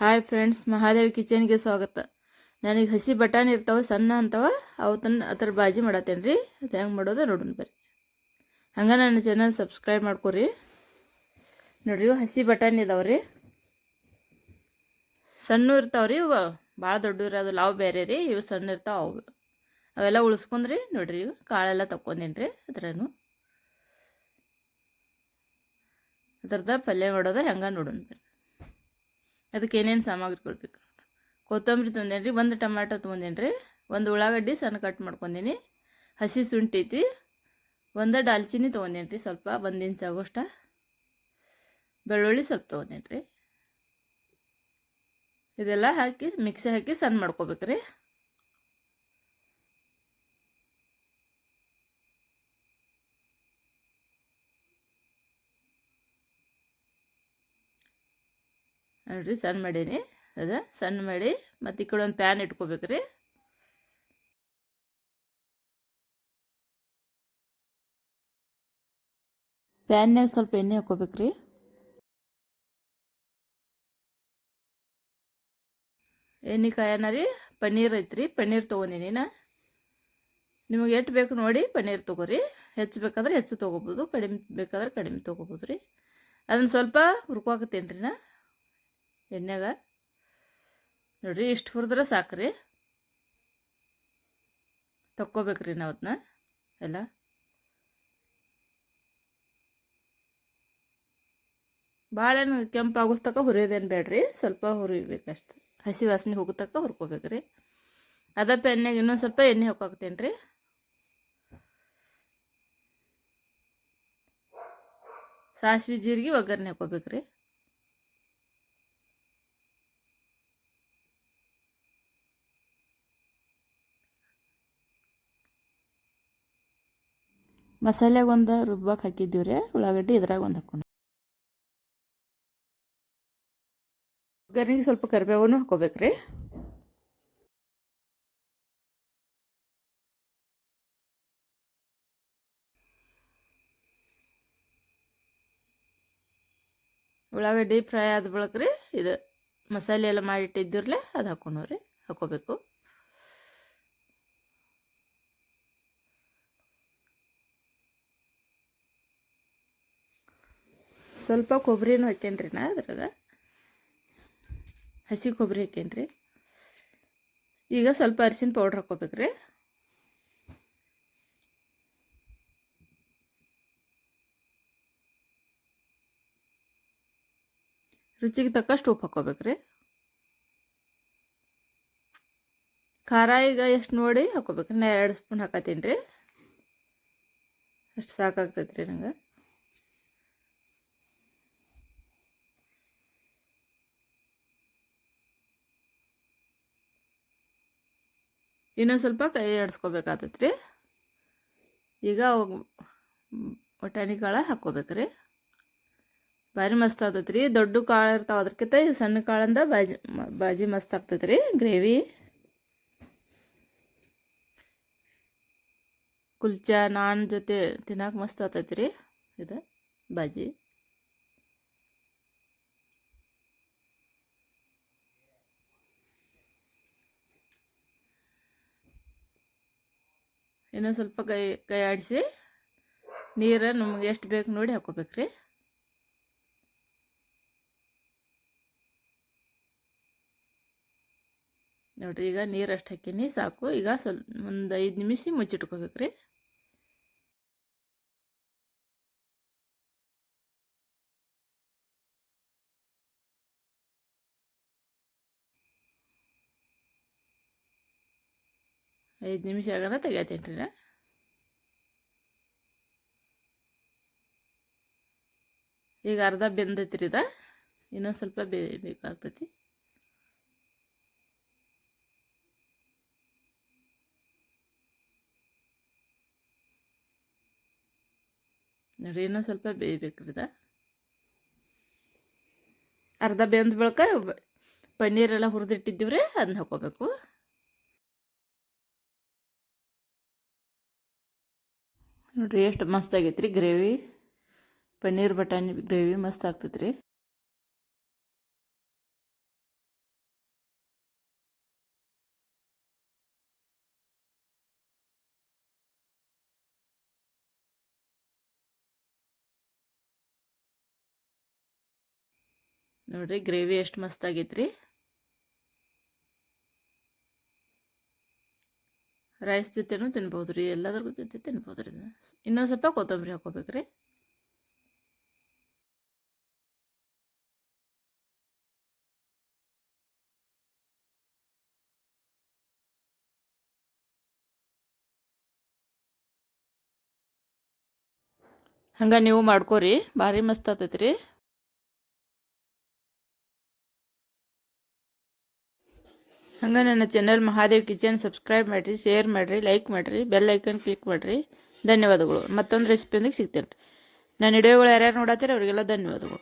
Hi friends, Mahadevi ಕಿಚನ್ಗೆ ಸ್ವಾಗತ. ನನಗೆ ಹಸಿ ಬಟಾಣಿ ಇರ್ತಾವೆ, ಸಣ್ಣ ಅಂತವ ಅವತ್ತನ್ನ ಅದ್ರ ಬಾಜಿ ಮಾಡತ್ತೇನೆ ರೀ ಅದು ಹೆಂಗೆ ಮಾಡೋದು ನೋಡೋಣ ಬರ್ರಿ. ಹಂಗೆ ನನ್ನ ಚಾನಲ್ ಸಬ್ಸ್ಕ್ರೈಬ್ ಮಾಡ್ಕೊರಿ. ನೋಡ್ರಿ ಹಸಿ ಬಟಾಣಿ ಇದಾವೆ ರೀ. ಸಣ್ಣ ಇರ್ತಾವೆ ರೀ ಇವು ಭಾಳ ದೊಡ್ಡ ಇರೋದು ಲಾವ್ ಬೇರೆ ರೀ, ಇವು ಸಣ್ಣ ಇರ್ತಾವೆ ಅವು. ಅವೆಲ್ಲ ಉಳಿಸ್ಕೊಂಡ್ರಿ, ನೋಡ್ರಿ, ಇವು ಕಾಳೆಲ್ಲ ತಕ್ಕೊಂಡೇನಿ ರೀ ಅದ್ರೂ ಅದ್ರದ್ದು ಪಲ್ಯ ಮಾಡೋದು ಹೆಂಗೆ ನೋಡೋಣ ಬರ್ರಿ. ಅದಕ್ಕೆ ಏನೇನು ಸಾಮಗ್ರಿ ಕೊಡ್ಬೇಕು? ಕೊತ್ತಂಬರಿ ತೊಂದೇನಿ ರೀ ಒಂದು ಟೊಮ್ಯಾಟೊ ತೊಗೊಂದೇನಿ ರೀ ಒಂದು ಉಳ್ಳಾಗಡ್ಡಿ ಸಣ್ಣ ಕಟ್ ಮಾಡ್ಕೊಂಡೀನಿ, ಹಸಿ ಶುಂಠಿ ಐತಿ, ಒಂದು ದಾಲ್ಚಿನ್ನಿ ತೊಗೊಂದೇನಿ ರೀ ಸ್ವಲ್ಪ, ಒಂದು ಇಂಚ್ ಆಗೋಷ್ಟ. ಬೆಳ್ಳುಳ್ಳಿ ಸ್ವಲ್ಪ ತೊಗೊಂದೇನಿ ರೀ ಇದೆಲ್ಲ ಹಾಕಿ, ಮಿಕ್ಸಿ ಹಾಕಿ ಸಣ್ಣ ಮಾಡ್ಕೋಬೇಕು ರೀ ನೋಡ್ರಿ, ಸಣ್ಣ ಮಾಡೀನಿ. ಅದ, ಸಣ್ಣ ಮಾಡಿ ಮತ್ತು ಈ ಕಡೆ ಒಂದು ಪ್ಯಾನ್ ಇಟ್ಕೋಬೇಕ್ರಿ. ಪ್ಯಾನ್ಯಾಗ ಸ್ವಲ್ಪ ಎಣ್ಣೆ ಹಾಕೋಬೇಕ್ರಿ ಎಣ್ಣೆ ಕಾಯನ ರೀ, ಪನ್ನೀರ್ ಐತ್ರಿ, ಪನ್ನೀರ್ ತೊಗೊಂಡಿನಿ ನಾ ನಿಮಗೆ ಎಷ್ಟು ಬೇಕು ನೋಡಿ ಪನ್ನೀರ್ ತೊಗೋರಿ. ಹೆಚ್ಚು ಬೇಕಾದ್ರೆ ಹೆಚ್ಚು ತೊಗೋಬೋದು, ಕಡಿಮೆ ಬೇಕಾದ್ರೆ ಕಡಿಮೆ ತೊಗೋಬೋದು ರೀ ಅದನ್ನು ಸ್ವಲ್ಪ ಹುರ್ಕೋಕತ್ತೇನ್ರಿ ನಾ. ಎಣ್ಣೆಗ ನೋಡಿರಿ ಇಷ್ಟು ಹುರಿದ್ರೆ ಸಾಕ್ರಿ. ತಕ್ಕೋಬೇಕ್ರಿ ನಾವು ಅದನ್ನ ಎಲ್ಲ. ಭಾಳೇನು ಕೆಂಪು ಆಗೋಸ್ತಕ ಹುರಿಯೋದೇನು ಬೇಡ್ರಿ. ಸ್ವಲ್ಪ ಹುರಿಬೇಕಷ್ಟು. ಹಸಿ ವಾಸನೆ ಹೋಗತಕ್ಕ ಹುರ್ಕೋಬೇಕ್ರಿ. ಅದಪ್ಪ ಎಣ್ಣೆಗೆ ಇನ್ನೊಂದು ಸ್ವಲ್ಪ ಎಣ್ಣೆ ಹಾಕಾಕ್ತೇನೆ ರೀ ಸಾಸಿವೆ ಜೀರಿಗೆ ಒಗ್ಗರಣೆ ಹಾಕೋಬೇಕ್ರಿ ಮಸಾಲೆಗೆ ಒಂದು ರುಬ್ಬಕ್ಕೆ ಹಾಕಿದ್ದೀವಿ ರೀ. ಉಳ್ಳಾಗಡ್ಡಿ ಇದ್ರಾಗ ಒಂದು ಹಾಕೊಂಡು ಒಗ್ಗರಣೆಗೆ ಸ್ವಲ್ಪ ಕರಿಬೇವನ್ನು ಹಾಕೋಬೇಕು ರೀ. ಉಳ್ಳಾಗಡ್ಡಿ ಫ್ರೈ ಆದ ಬಳಕ್ರಿ ಇದು ಮಸಾಲೆ ಎಲ್ಲ ಮಾಡಿಟ್ಟಿದ್ದಿರಲೇ ಅದು ರೀ. ಹಾಕೋಬೇಕು. ಸ್ವಲ್ಪ ಕೊಬ್ಬರಿನೂ ಹಾಕೇನ್ರಿ ನಾ ಅದ್ರಾಗ. ಹಸಿ ಕೊಬ್ಬರಿ ಹಾಕೇನ್ರಿ ಈಗ ಸ್ವಲ್ಪ ಅರಿಶಿನ ಪೌಡ್ರ್ ಹಾಕೋಬೇಕ್ರಿ ರುಚಿಗೆ ತಕ್ಕಷ್ಟು ಉಪ್ಪು ಹಾಕೋಬೇಕ್ರಿ ಖಾರ ಈಗ ಎಷ್ಟು ನೋಡಿ ಹಾಕೋಬೇಕ್ರಿ ನಾ ಎರಡು ಸ್ಪೂನ್ ಹಾಕತ್ತೀನಿ ರೀ. ಅಷ್ಟು ಸಾಕಾಗ್ತೈತೆ ರೀ ನಂಗೆ. ಇನ್ನೊಂದು ಸ್ವಲ್ಪ ಕೈ ಆಡಿಸ್ಕೋಬೇಕಾಗತ್ತೆ ರೀ ಈಗ ಬಟಾಣಿ ಕಾಳು ಹಾಕ್ಕೋಬೇಕು ರೀ ಭಾರಿ ಮಸ್ತ್ ಆಗ್ತೈತೆ ರೀ ದೊಡ್ಡ ಕಾಳು ಇರ್ತಾವೆ ಅದಕ್ಕಿಂತ ಸಣ್ಣ ಕಾಳಿಂದ ಬಾಜಿ ಬಾಜಿ ಮಸ್ತ್ ಆಗ್ತೈತೆ ರೀ ಗ್ರೇವಿ. ಕುಲ್ಚಾ, ನಾನ್ ಜೊತೆ ತಿನ್ನಕ್ಕೆ ಮಸ್ತ್ ಆಗ್ತೈತೆ ರೀ ಇದು ಬಾಜಿ. ಇನ್ನೊಂದು ಸ್ವಲ್ಪ ಕೈ ಕೈ ಆಡಿಸಿ, ನೀರು ನಮ್ಗೆ ಎಷ್ಟು ಬೇಕು ನೋಡಿ ಹಾಕೋಬೇಕ್ರಿ. ನೋಡಿರಿ, ಈಗ ನೀರು ಅಷ್ಟು ಹಾಕೀನಿ, ಸಾಕು. ಈಗ ಸ್ವಲ್ಪ ಒಂದು ಐದು ನಿಮಿಷ ಮುಚ್ಚಿಟ್ಕೋಬೇಕ್ರಿ. ಐದು ನಿಮಿಷ ಆಗೋಣ, ತೆಗಿತೀನಿ ರೀ. ಈಗ ಅರ್ಧ ಬೆಂದೈತಿ ರೀ ಇದ. ಇನ್ನೊಂದು ಸ್ವಲ್ಪ ಬೇಯಬೇಕಾಗ್ತೈತಿ ನೋಡಿ ಇನ್ನೊಂದು ಸ್ವಲ್ಪ ಬೇಯಬೇಕ್ರಿ ಇದ. ಅರ್ಧ ಬೆಂದ ಬಳಿಕ ಪನ್ನೀರೆಲ್ಲ ಹುರಿದಿಟ್ಟಿದ್ದೀವಿ ರೀ ಅದನ್ನ ಹಾಕೋಬೇಕು. ನೋಡಿರಿ, ಎಷ್ಟು ಮಸ್ತ್ ಆಗೈತೆ ರೀ ಗ್ರೇವಿ. ಪನ್ನೀರ್, ಬಟಾಣಿ ಗ್ರೇವಿ ಮಸ್ತ್ ಆಗ್ತೈತೆ ರೀ ನೋಡಿ ಗ್ರೇವಿ ಎಷ್ಟು ಮಸ್ತ್ ಆಗೈತೆ ರೈಸ್ ಜೊತೆನೂ ತಿನ್ಬೋದು ರೀ ಎಲ್ಲದ್ರ ಜೊತೆ ತಿನ್ಬೋದು ರೀ ಇದನ್ನ ಇನ್ನೊಂದು ಸ್ವಲ್ಪ ಕೊತ್ತಂಬರಿ ಹಾಕೋಬೇಕ್ರಿ ಹಂಗೆ ನೀವು ಮಾಡ್ಕೋರಿ ಭಾರಿ ಮಸ್ತ್ ಆತೈತಿ ಹಂಗೆ ನನ್ನ ಚಾನಲ್ ಮಹಾದೇವ್ ಕಿಚನ್ ಸಬ್ಸ್ಕ್ರೈಬ್ ಮಾಡಿರಿ ಶೇರ್ ಮಾಡಿರಿ ಲೈಕ್ ಮಾಡಿರಿ ಬೆಲ್ ಐಕನ್ ಕ್ಲಿಕ್ ಮಾಡಿರಿ. ಧನ್ಯವಾದಗಳು. ಮತ್ತೊಂದು ರೆಸಿಪಿಯೊಂದಿಗೆ ಸಿಗ್ತೇನೆ ರೀ ನನ್ನ ವಿಡಿಯೋಗಳು ಯಾರ್ಯಾರು ನೋಡತ್ತೀರಿ ಅವರಿಗೆಲ್ಲ ಧನ್ಯವಾದಗಳು.